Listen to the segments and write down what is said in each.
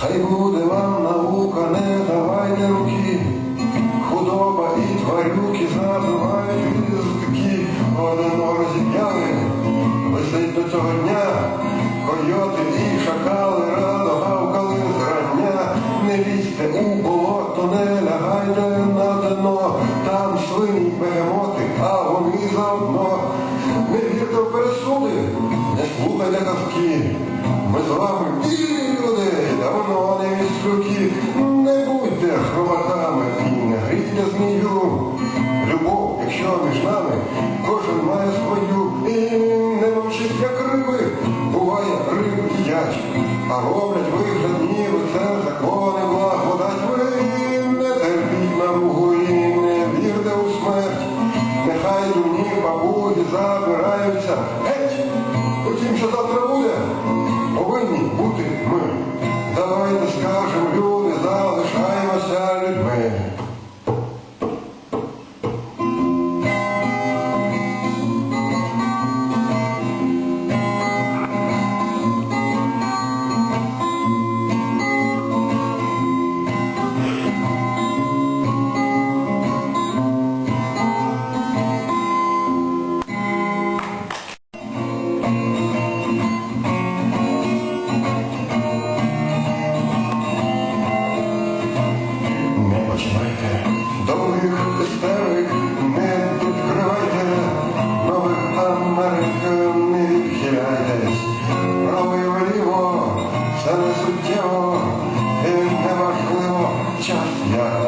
Хай буде вам наука, не давайте руки, худоба і тварюки забивають язики, одного розіп'яли, висить до цього дня, койоти і шакали радо гавкали зрання, не лізьте у болото, не лягайте на дно, там свині бегемоти, а вони заодно. Не вірте в пересуди, не слухайте казки. Ми з вами давно не будьте не грійте змію. Любов, якщо між нами, кожен має свою. І не мовчить, як риби. Буває, риби їдять, а роблять вигляд, ніби це закони благодать. Ви не терпіть наругу і не вірте у смерть. Нехай дурні бабулі забираються. Геть! Утім, що завтра буде, повинні бути ми. Давайте скажем,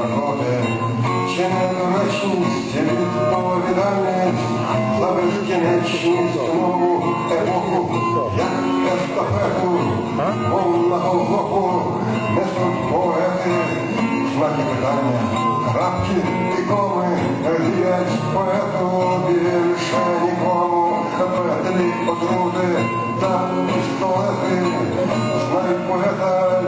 наркоти. Чи не доречність, відповідальність за безкінечність нову епоху, як естафету, повного боку несуть поети. Знаки питання, крапки і коми, вірять поету більше нікому. Петлі отрути та пістолети, знають поета